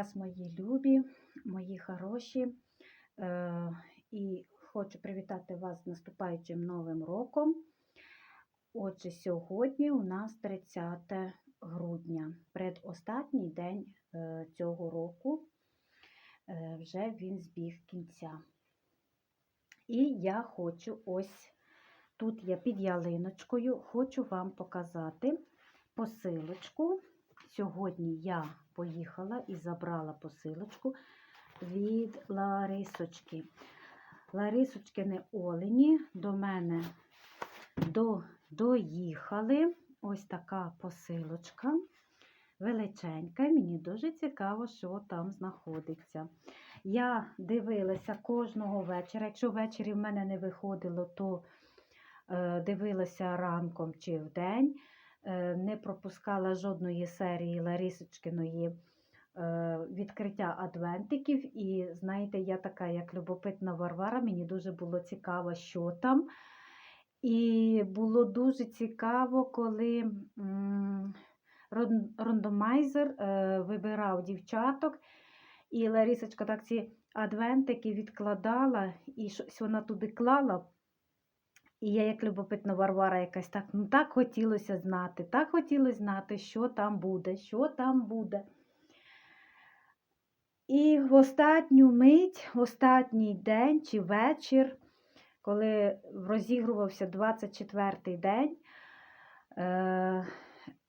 вас, мої любі, мої хороші. Е, І хочу привітати вас з наступаючим новим роком. Отже, сьогодні у нас 30 грудня, предостанній день е, цього року. Е, Вже він збіг кінця. І я хочу ось тут я під ялиночкою, хочу вам показати посилочку. Сьогодні я поїхала і забрала посилочку від Ларисочки. Ларисочкини Олені до мене до, доїхали. Ось така посилочка. Величенька, мені дуже цікаво, що там знаходиться. Я дивилася кожного вечора. Якщо ввечері в мене не виходило, то е, дивилася ранком чи вдень. Е, не пропускала жодної серії Ларисочкиної е, відкриття адвентиків. І знаєте, я така, як любопитна Варвара, мені дуже було цікаво, що там. І було дуже цікаво, коли рандомайзер е, вибирав дівчаток, і Ларисочка так ці адвентики відкладала, і щось вона туди клала. І я, як любопитна Варвара, якась так, ну так хотілося знати, так хотілося знати, що там буде, що там буде. І в останню мить, в останній день чи вечір, коли розігрувався 24-й день, е,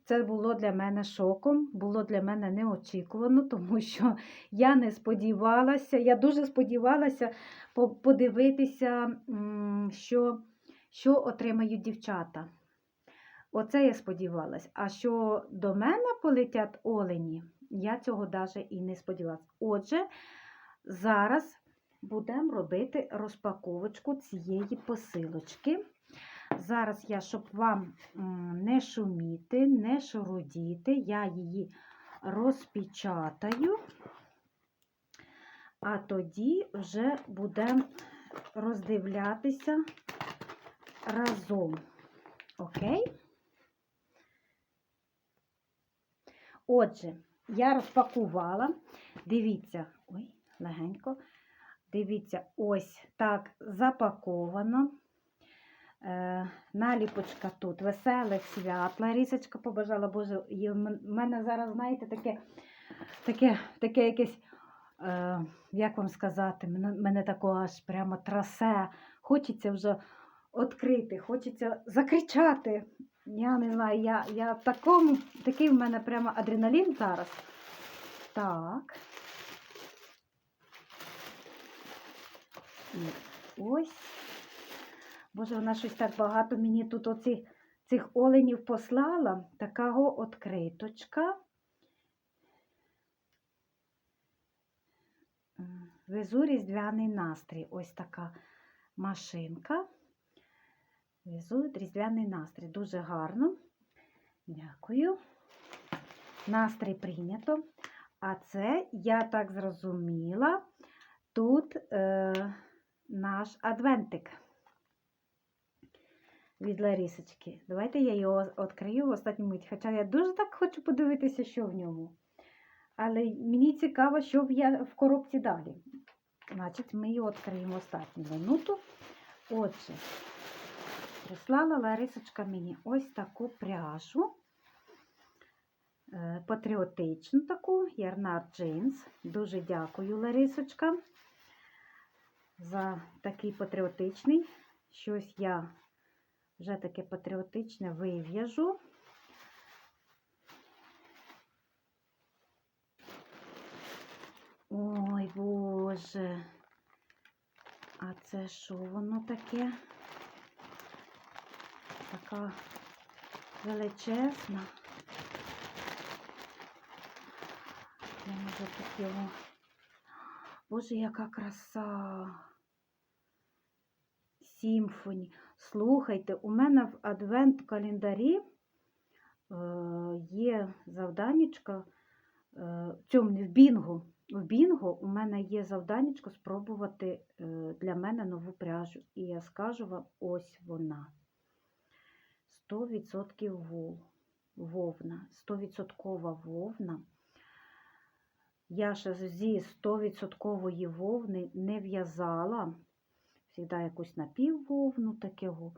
це було для мене шоком, було для мене неочікувано, тому що я не сподівалася, я дуже сподівалася подивитися, що, що отримають дівчата. Оце я сподівалася. А що до мене полетять олені, я цього навіть і не сподівалася. Отже, зараз будемо робити розпаковочку цієї посилочки. Зараз я, щоб вам не шуміти, не шурудіти, я її розпечатаю, а тоді вже будемо роздивлятися разом. Окей? Отже, я розпакувала. Дивіться, ой, легенько. Дивіться, ось так запаковано. Е, наліпочка тут веселих свят. Ларісочка побажала, Боже, в мене зараз, знаєте, таке, таке, таке якесь, е, як вам сказати, мене, мене такого аж прямо трасе. Хочеться вже відкрити, хочеться закричати. Я не знаю, я, я такому, такий в мене прямо адреналін зараз. Так. І ось. Боже, вона щось так багато мені тут оці, цих оленів послала. Такого откриточка. Везу різдвяний настрій. Ось така машинка. Везу різдвяний настрій. Дуже гарно. Дякую. Настрій прийнято. А це, я так зрозуміла, тут е, наш адвентик від Ларісочки. Давайте я його відкрию в останню мить. Хоча я дуже так хочу подивитися, що в ньому. Але мені цікаво, що я в коробці далі. Значить, ми його відкриємо останню минуту. Отже, прислала Ларисочка мені ось таку пряжу. е, Патріотичну таку, Ярнар Джинс. Дуже дякую, Ларисочка, за такий патріотичний. Щось я вже таке патріотичне вив'яжу. Ой, Боже. А це що воно таке? Така величезна. Я може тут. Боже, яка краса. Сімфоні. Слухайте, у мене в адвент-календарі е, є завданнячко, е, в цьому не в бінго. В бінго у мене є завданнячко спробувати е, для мене нову пряжу. І я скажу вам, ось вона. 100% вов, вовна, 100% вовна. я ще зі 100% вовни не в'язала. Завжди якусь напіввовну такого.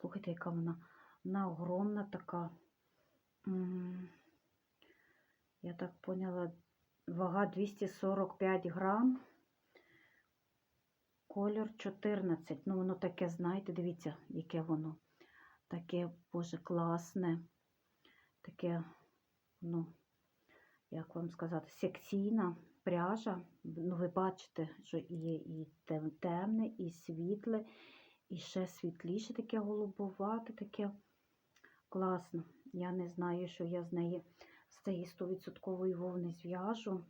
Слухайте, яка вона, вона огромна така. Я так поняла, вага 245 грам. Колір 14. Ну, воно таке, знаєте, дивіться, яке воно. Таке, боже, класне. Таке, ну, як вам сказати, секційна пряжа. Ну, ви бачите, що є і темне, і світле, і ще світліше, таке голубовате, таке класно. Я не знаю, що я з неї з цієї 100% вовни зв'яжу,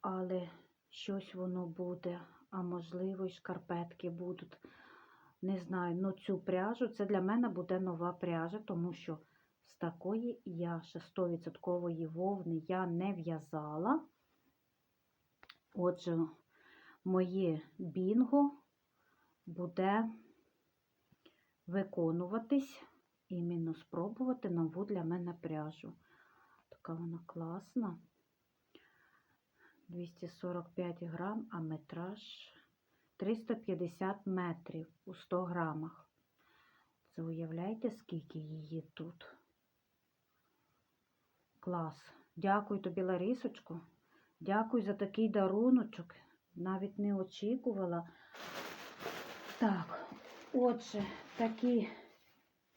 але щось воно буде, а можливо, і шкарпетки будуть. Не знаю, ну цю пряжу це для мене буде нова пряжа, тому що з такої я ще 100% вовни я не в'язала. Отже, моє бінго буде виконуватись, іменно спробувати нову для мене пряжу. Така вона класна. 245 грам, а метраж 350 метрів у 100 грамах. Це уявляєте, скільки її тут? Клас. Дякую тобі, Ларисочко. Дякую за такий даруночок. Навіть не очікувала. Так, отже, такі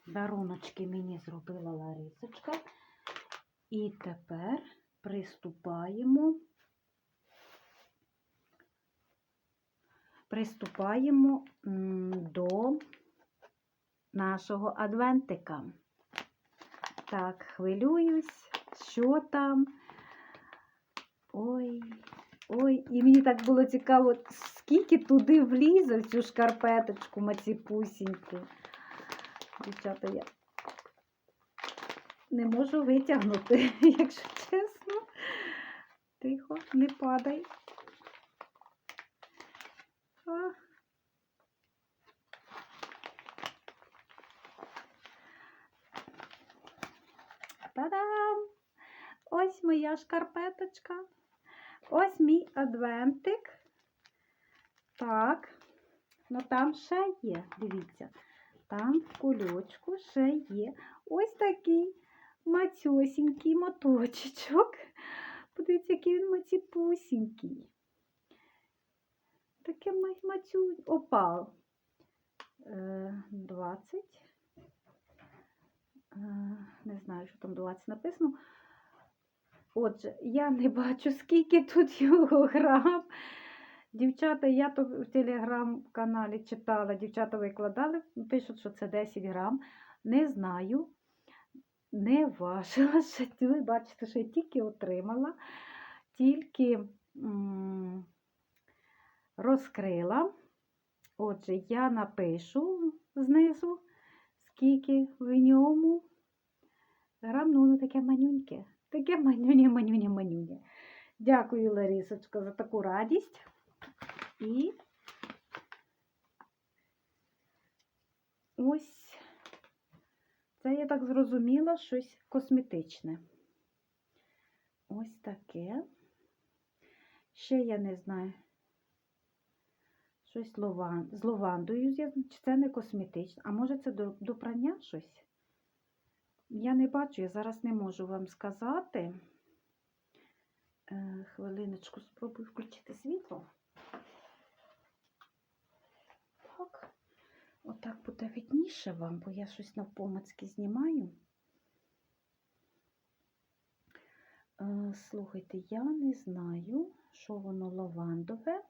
даруночки мені зробила Ларисочка. І тепер приступаємо. Приступаємо до нашого адвентика. Так, хвилююсь, що там. Ой, ой, і мені так було цікаво, скільки туди влізе в цю шкарпеточку маціпусіньку. Дівчата, я не можу витягнути, якщо чесно. Тихо, не падай. А. Та-дам! Ось моя шкарпеточка. Ось мій адвентик. Так, ну там ще є, дивіться, там в кульочку ще є ось такий мацьосінький моточечок. Подивіться, який він маціпусінький. Таке ма- мацю опал. Е, 20. Е, Не знаю, що там 20 написано. Отже, я не бачу, скільки тут його грам. Дівчата, я то в телеграм-каналі читала, дівчата викладали, пишуть, що це 10 грам. Не знаю, не важила. Ви бачите, що я тільки отримала, тільки розкрила. Отже, я напишу знизу, скільки в ньому грам, ну, воно таке манюньке. Таке манюнє, манюнє, манюнє. Дякую, Ларисочка, за таку радість. І ось це я так зрозуміла щось косметичне. Ось таке. Ще я не знаю. Щось з чи це не косметичне, а може це до прання щось? Я не бачу, я зараз не можу вам сказати. Е, хвилиночку, спробую включити світло. Так, отак буде видніше вам, бо я щось навпомацьки знімаю. Е, слухайте, я не знаю, що воно лавандове.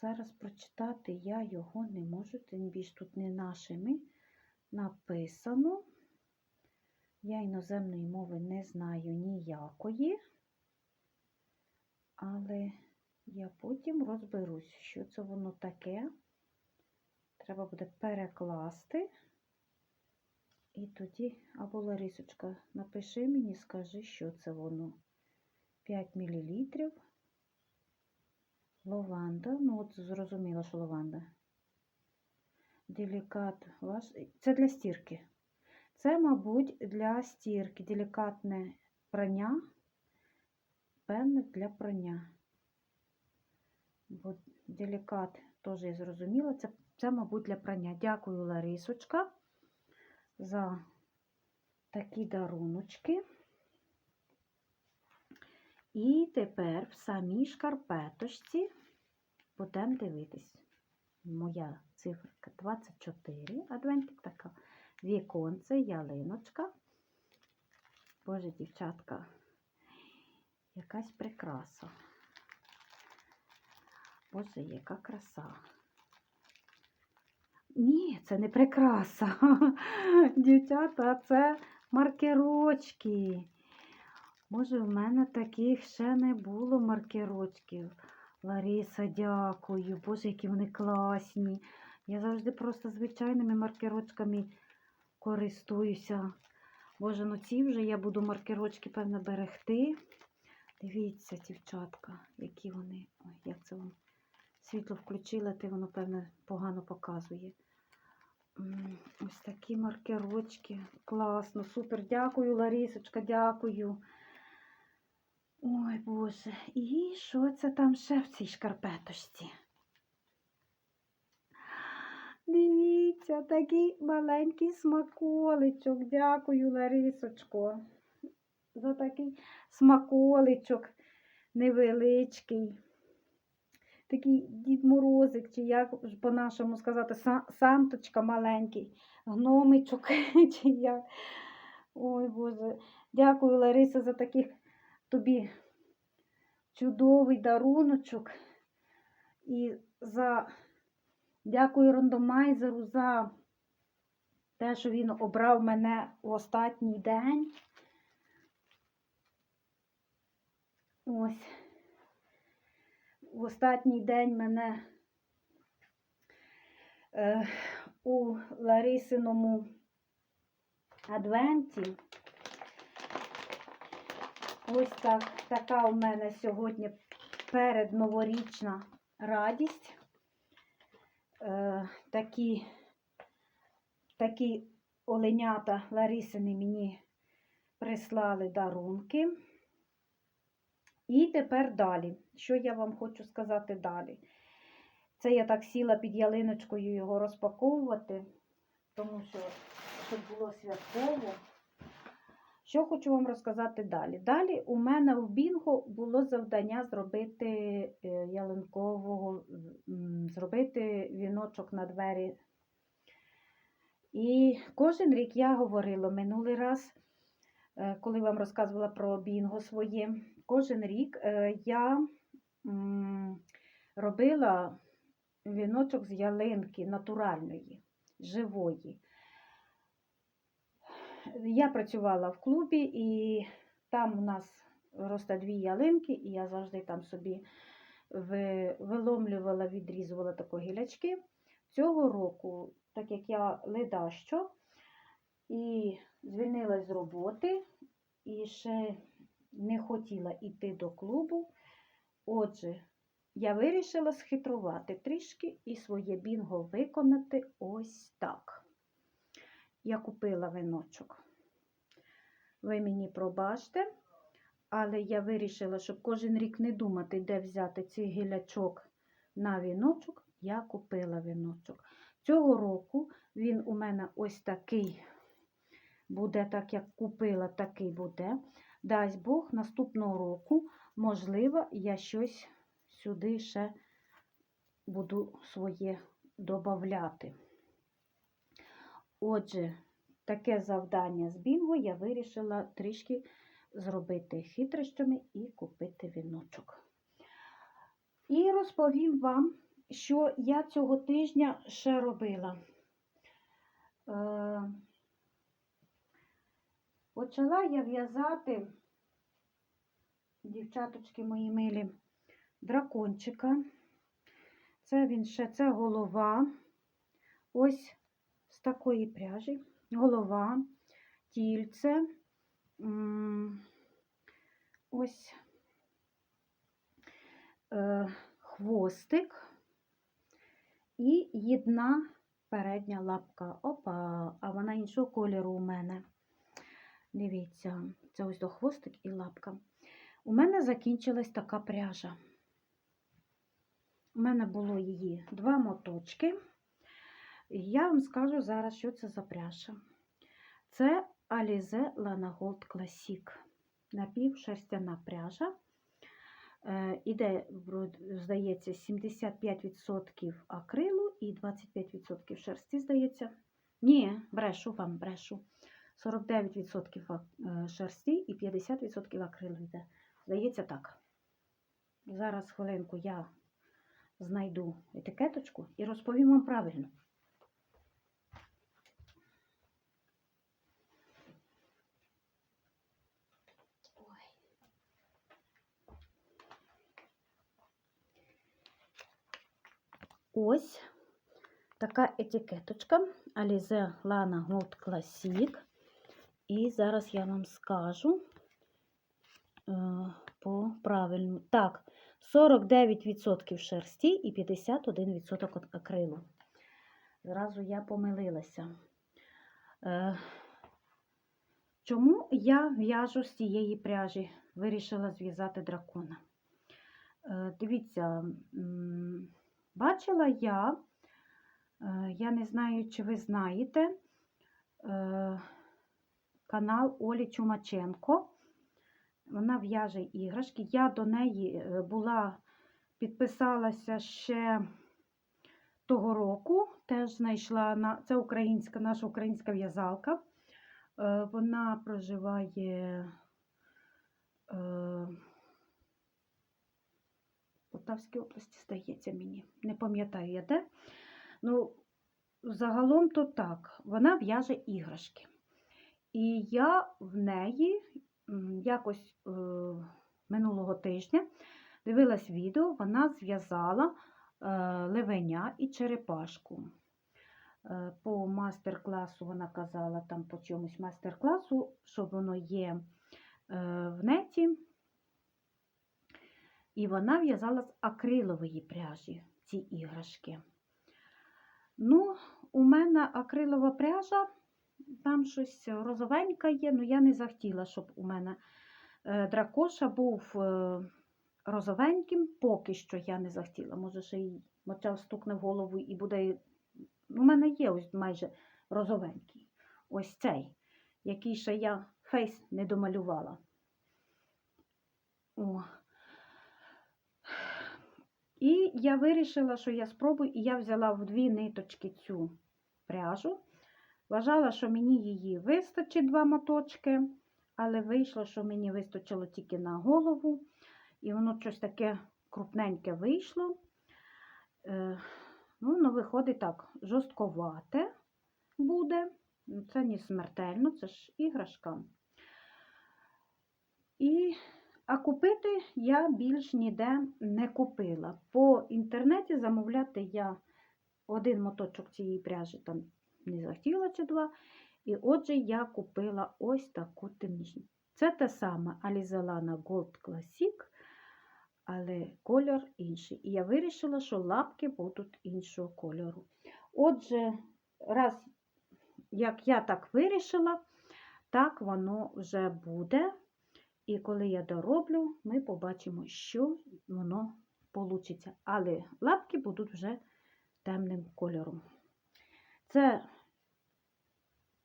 Зараз прочитати я його не можу, тим більш тут не нашими написано. Я іноземної мови не знаю ніякої, але я потім розберусь, що це воно таке. Треба буде перекласти. І тоді, або Ларисочка, напиши мені, скажи, що це воно. 5 мл. Лаванда. Ну, от зрозуміла, що лаванда. Делікат ваш. Це для стірки. Це, мабуть, для стірки. Делікатне прання. певне, для прання. Бо делікат теж я зрозуміла. Це, це, мабуть, для прання. Дякую, Ларисочка, за такі даруночки. І тепер в самій шкарпеточці будемо дивитись. Моя циферка 24, адвентик така. Віконце, ялиночка. Боже, дівчатка, якась прикраса. Боже, яка краса. Ні, це не прикраса. Дівчата, це маркерочки. Може, в мене таких ще не було маркерочків. Лариса, дякую. Боже, які вони класні. Я завжди просто звичайними маркерочками користуюся. Боже, ну ці вже я буду маркерочки, певно, берегти. Дивіться, дівчатка, які вони. Ой, як це вам світло включила, ти воно, певно, погано показує. Ось такі маркерочки. Класно, супер. Дякую, Ларісочка, дякую. Ой, Боже. І що це там ще в цій шкарпеточці? Дивіться, такий маленький смаколичок. Дякую, Ларисочко. За такий смаколичок невеличкий. Такий Дід Морозик, чи як по-нашому сказати, Санточка маленький, гномичок, чи як. Ой, Боже. Дякую, Лариса, за таких тобі чудовий даруночок. І за дякую рандомайзеру за те, що він обрав мене в останній день. Ось. В останній день мене е, у Ларисиному адвенті. Ось так, така у мене сьогодні передноворічна радість. Е, такі, такі оленята Ларисини мені прислали дарунки. І тепер далі. Що я вам хочу сказати далі? Це я так сіла під ялиночкою його розпаковувати, тому що щоб було святково. Що хочу вам розказати далі? Далі у мене в Бінго було завдання зробити е, ялинкового, зробити віночок на двері. І кожен рік я говорила минулий раз, е, коли вам розказувала про Бінго своє, кожен рік е, я робила віночок з ялинки натуральної, живої. Я працювала в клубі, і там у нас росте дві ялинки, і я завжди там собі виломлювала, відрізувала такі гілячки. Цього року, так як я ледащо і звільнилась з роботи, і ще не хотіла йти до клубу, отже, я вирішила схитрувати трішки і своє бінго виконати ось так. Я купила виночок. Ви мені пробачте, але я вирішила, щоб кожен рік не думати, де взяти цей гілячок на віночок, я купила віночок. Цього року він у мене ось такий буде, так як купила, такий буде. Дасть Бог, наступного року, можливо, я щось сюди ще буду своє додавати. Отже, таке завдання з бінго я вирішила трішки зробити хитрощами і купити віночок. І розповім вам, що я цього тижня ще робила. Е, Почала я в'язати, дівчаточки мої милі, дракончика. Це він ще, це голова. Ось такої пряжі. Голова, тільце. Ось е, хвостик і єдна передня лапка. Опа, а вона іншого кольору у мене. Дивіться, це ось до хвостик і лапка. У мене закінчилась така пряжа. У мене було її два моточки. Я вам скажу зараз, що це за пряжа. Це Alize Lana Gold Classic. Напівшерстяна пряжа. Е, Іде, здається, 75% акрилу і 25% шерсті, здається. Ні, брешу вам, брешу. 49% е, шерсті і 50% акрилу йде. Здається так. Зараз хвилинку я знайду етикеточку і розповім вам правильно. Ось така етикеточка Alize Lana Gold Classic. І зараз я вам скажу е, по правильному. Так, 49% шерсті і 51% ак- акрилу. Зразу я помилилася. Е, Чому я в'яжу з цієї пряжі? Вирішила зв'язати дракона. Е, Дивіться, бачила я, е, я не знаю, чи ви знаєте, е, канал Олі Чумаченко. Вона в'яже іграшки. Я до неї е, була, підписалася ще того року, теж знайшла на це українська, наша українська в'язалка. Вона проживає Полтавській області, здається мені. Не пам'ятаю я де. Ну, загалом то так, вона в'яже іграшки. І я в неї якось е, минулого тижня дивилась відео, вона зв'язала е, левеня і черепашку. Е, По мастер-класу вона казала, там по чомусь мастер-класу, що воно є е, в неті. І вона в'язала з акрилової пряжі ці іграшки. Ну, у мене акрилова пряжа, там щось розовеньке є, але я не захотіла, щоб у мене е, дракоша був е, розовеньким, поки що я не захотіла. Може, ще й мочав стукне в голову і буде. У мене є ось майже розовенький. Ось цей, який ще я фейс не домалювала. О. І я вирішила, що я спробую, і я взяла в дві ниточки цю пряжу. Вважала, що мені її вистачить два моточки, але вийшло, що мені вистачило тільки на голову. І воно щось таке крупненьке вийшло. Е, ну, воно виходить так, жорстковате буде. Це не смертельно, це ж іграшка. І а купити я більш ніде не купила. По інтернеті замовляти я один моточок цієї пряжі там не захотіла чи два. І отже, я купила ось таку темнішню. Це те саме Alizalana Gold Classic, але кольор інший. І я вирішила, що лапки будуть іншого кольору. Отже, раз як я так вирішила, так воно вже буде. І коли я дороблю, ми побачимо, що воно вийде. Але лапки будуть вже темним кольором. Це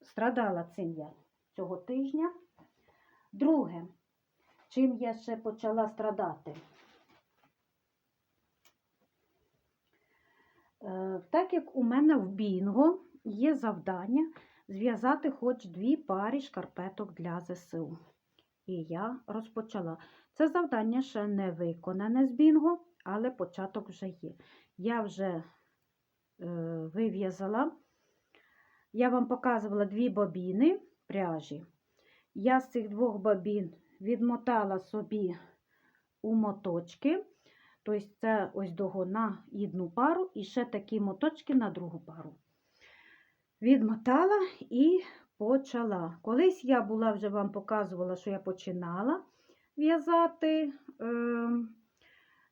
страдала цим я цього тижня. Друге, чим я ще почала страдати. Е, Так як у мене в Бінго є завдання зв'язати хоч дві пари шкарпеток для ЗСУ. І я розпочала. Це завдання ще не виконане з Бінго, але початок вже є. Я вже е, вив'язала, я вам показувала дві бобіни пряжі. Я з цих двох бобін відмотала собі у моточки. Тобто, це ось дого на одну пару і ще такі моточки на другу пару. Відмотала і почала. Колись я була вже вам показувала, що я починала в'язати е,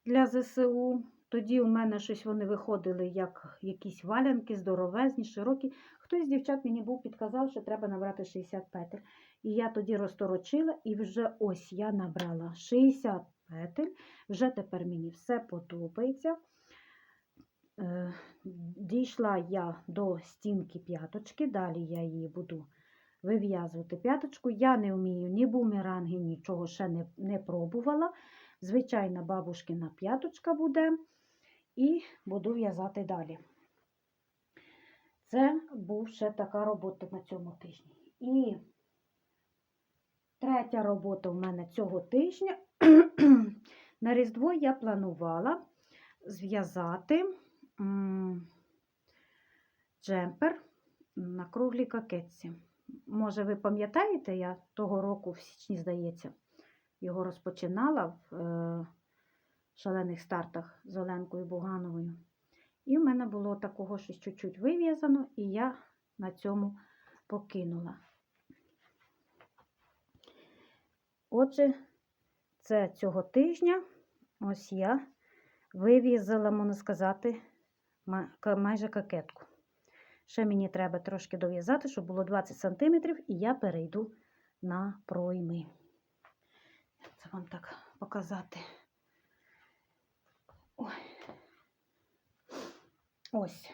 для ЗСУ. Тоді у мене щось вони виходили як якісь валянки, здоровезні, широкі. Хтось з дівчат мені був підказав, що треба набрати 60 петель. І я тоді розторочила, і вже ось я набрала 60 петель. Вже тепер мені все подобається. Е, Дійшла я до стінки п'яточки, далі я її буду вив'язувати п'яточку. Я не вмію ні бумеранги, нічого ще не, не пробувала. Звичайна бабушкина п'яточка буде, і буду в'язати далі. Це був ще така робота на цьому тижні. І третя робота в мене цього тижня. На Різдво я планувала зв'язати джемпер на круглій кокетці. Може, ви пам'ятаєте, я того року, в січні, здається, його розпочинала в е, шалених стартах з Оленкою Бугановою. І в мене було такого щось чуть-чуть вив'язано, і я на цьому покинула. Отже, це цього тижня ось я вив'язала, можна сказати, ма- майже кокетку. Ще мені треба трошки дов'язати, щоб було 20 см, і я перейду на пройми. Це вам так показати? Ой. Ось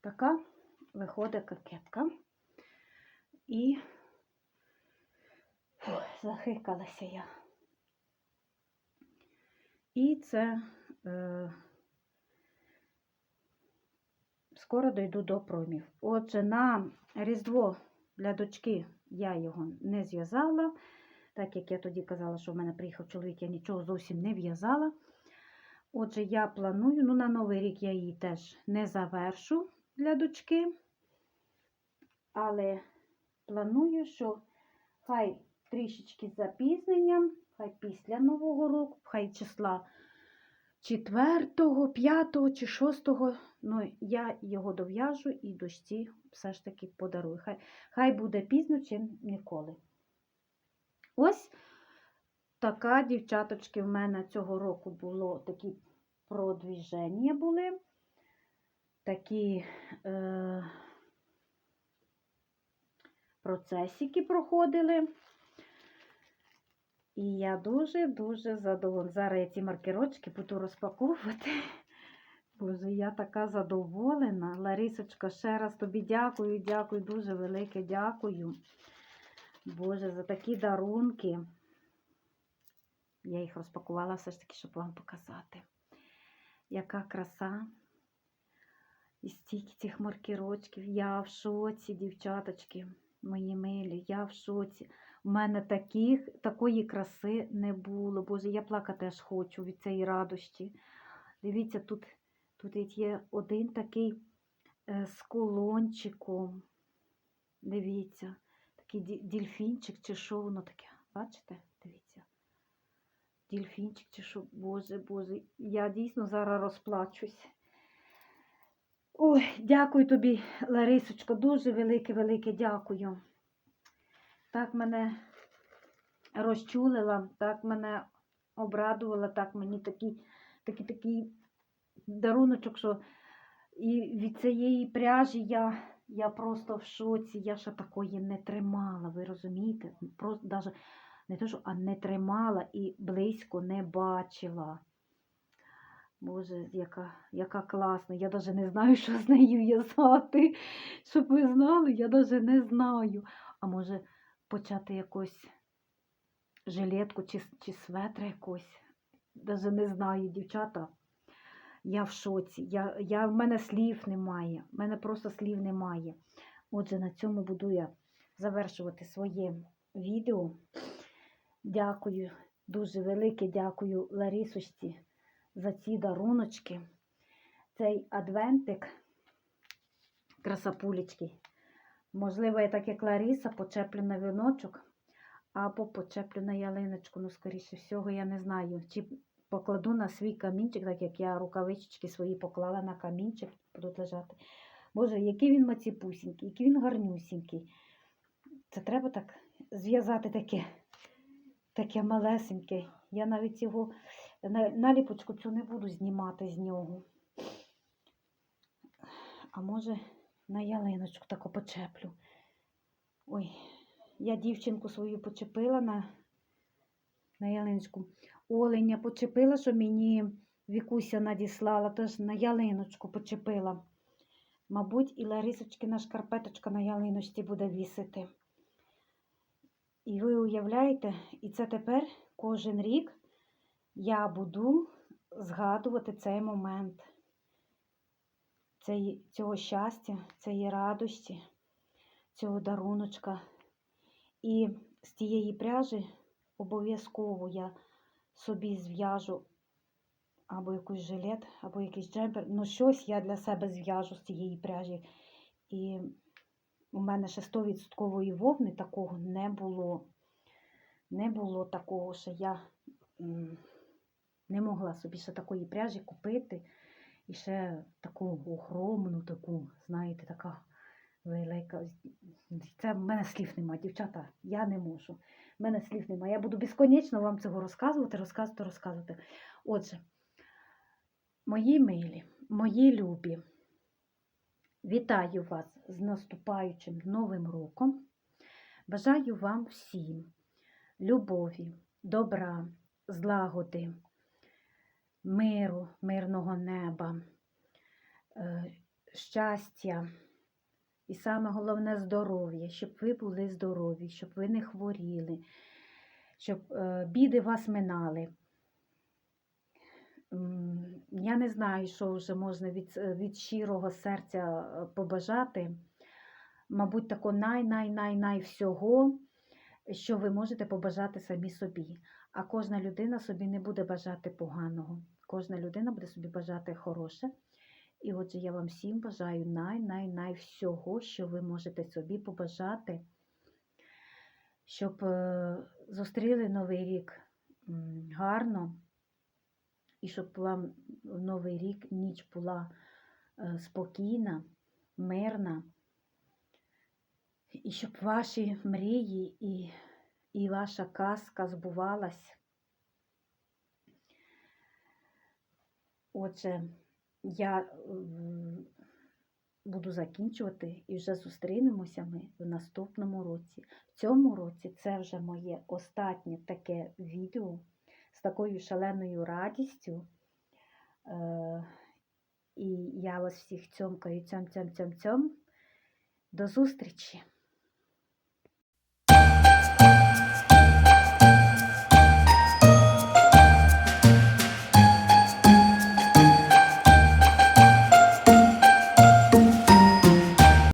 така виходить кокетка. І Фу, захикалася я. І це е, скоро дойду до промів. Отже, на Різдво для дочки я його не зв'язала. Так як я тоді казала, що в мене приїхав чоловік, я нічого зовсім не в'язала. Отже, я планую, ну на Новий рік я її теж не завершу для дочки. Але планую, що хай трішечки з запізненням, хай після Нового року, хай числа 4, 5 чи 6, ну я його дов'яжу і дочці все ж таки подарую. Хай, хай буде пізно, чим ніколи. Ось така, дівчаточки, в мене цього року було такі продвіження були. Такі е, процесики проходили. І я дуже-дуже задоволена. Зараз я ці маркерочки буду розпаковувати. Боже, я така задоволена. Ларисочка, ще раз тобі дякую, дякую, дуже велике дякую. Боже, за такі дарунки. Я їх розпакувала все ж таки, щоб вам показати. Яка краса. І стільки цих маркерочків. Я в шоці, дівчаточки, мої милі, я в шоці. У мене таких, такої краси не було. Боже, я плакати аж хочу від цієї радості. Дивіться, тут, тут є один такий е, з колончиком. Дивіться, такий ді- дільфінчик чи що воно таке. Бачите? Дивіться. Дільфінчик чи що, Боже, Боже, я дійсно зараз розплачусь. Ой, дякую тобі, Ларисочко, дуже велике-велике дякую. Так мене розчулила, так мене обрадувала, так мені такий, такий, такий даруночок, що і від цієї пряжі я, я просто в шоці, я ще такої не тримала, ви розумієте? Просто даже не те, що, а не тримала і близько не бачила. Боже, яка, яка класна. Я навіть не знаю, що з нею в'язати. Щоб ви знали, я навіть не знаю. А може почати якусь жилетку чи, чи светр якось. Даже не знаю, дівчата. Я в шоці. Я, я, в мене слів немає. В мене просто слів немає. Отже, на цьому буду я завершувати своє відео. Дякую, дуже велике дякую Ларісочці за ці даруночки. Цей адвентик красапулечки. Можливо, я так як Ларіса почеплю на віночок або почеплю на ялиночку. Ну, скоріше всього, я не знаю. Чи покладу на свій камінчик, так як я рукавички свої поклала на камінчик, будуть лежати. Боже, який він маціпусінький, який він гарнюсінький. Це треба так зв'язати таке, таке малесеньке. Я навіть його наліпочку цю не буду знімати з нього. А може на ялиночку таку почеплю. Ой, я дівчинку свою почепила на, на ялиночку. Оленя почепила, що мені Вікуся надіслала, теж на ялиночку почепила. Мабуть, і Ларисочкина шкарпеточка на ялиночці буде вісити. І ви уявляєте, і це тепер кожен рік я буду згадувати цей момент цього щастя, цієї радості, цього даруночка. І з тієї пряжі обов'язково я собі зв'яжу або якийсь жилет, або якийсь джемпер. Ну, щось я для себе зв'яжу з цієї пряжі. І у мене ще 100% вовни такого не було. Не було такого, що я не могла собі ще такої пряжі купити. І ще таку огромну, таку, знаєте, така велика. Це в мене слів нема, дівчата, я не можу. В мене слів нема. Я буду безконечно вам цього розказувати, розказувати, розказувати. Отже, мої милі, мої любі, вітаю вас з наступаючим Новим роком. Бажаю вам всім любові, добра, злагоди миру, мирного неба, е, щастя і саме головне здоров'я, щоб ви були здорові, щоб ви не хворіли, щоб е, біди вас минали. Я не знаю, що вже можна від, від щирого серця е, побажати. Мабуть, тако най-най-най-най всього, що ви можете побажати самі собі. А кожна людина собі не буде бажати поганого. Кожна людина буде собі бажати хороше. І отже, я вам всім бажаю най-най-най всього, що ви можете собі побажати, щоб е, зустріли Новий рік гарно, і щоб вам Новий рік ніч була е, спокійна, мирна, і щоб ваші мрії і, і ваша казка збувалась. Отже, я буду закінчувати і вже зустрінемося ми в наступному році. В цьому році це вже моє останнє таке відео з такою шаленою радістю. Е, І я вас всіх цьомкаю цьом цьом цьом цьом. До зустрічі!